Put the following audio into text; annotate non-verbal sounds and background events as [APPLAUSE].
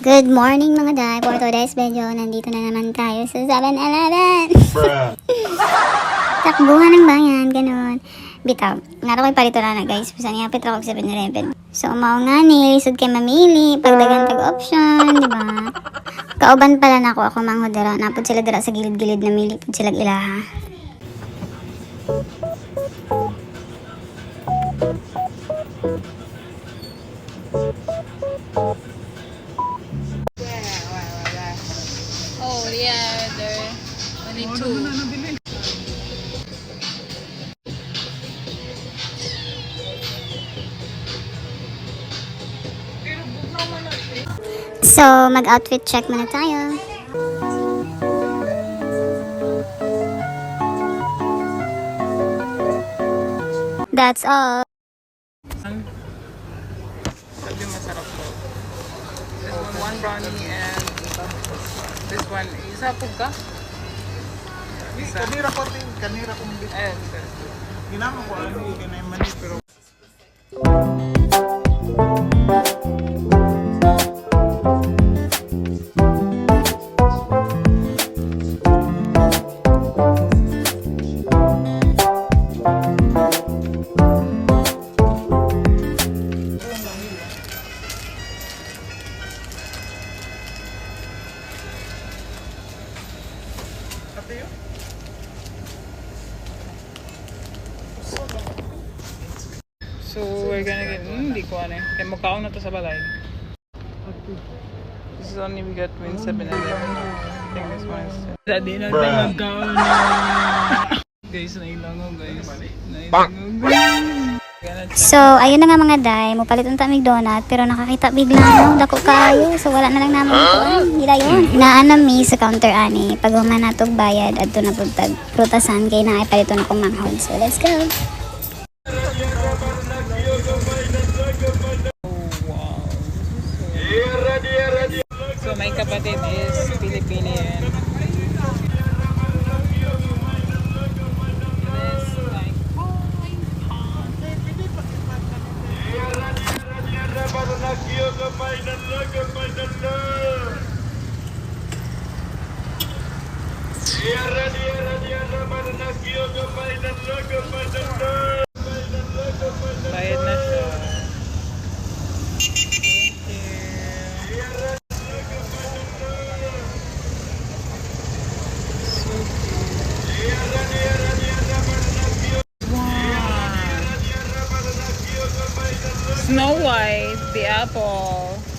Good morning mga day. For today's video, nandito na naman tayo sa 7-Eleven. Bruh. [LAUGHS] Takbuhan ng bayan, ganun. Bitaw, nga ko'y palito na na guys. Bisa niya petro ko 7-Eleven. So, mao nga ni, lisod kay mamili, pagdagan tag option, di ba? Kauban pala na ako, ako manghodera. Napod sila dira sa gilid-gilid na mili, pud sila ilaha. Oh, Only two. So, mag-outfit check muna tayo. That's all. Sabi masarap to. This one, one brownie and this one, isa po ka? Isa. Kanira ko tin, kanira ko mbit. Ayan, sir. Ginama ko ang hindi na mani pero Ate yun? So, we're gonna get, hmm, hindi ko ano eh. Kaya magkaon na to sa balay. This is only we got when 7 11. I think this one is... Dadi na tayo magkaon na. guys, nailango guys. Nailango guys. So, ayun na nga mga day, mupalit unta mig donut, pero nakakita bigla no, dako kayo. So, wala na lang naman ko. Hindi na yun. Naanam mi sa counter ani, pag human natog bayad, adto na pud tag prutasan kay na palito na kong manghod. So, let's go. So, my kapatid is This, like, Snow White, the apple.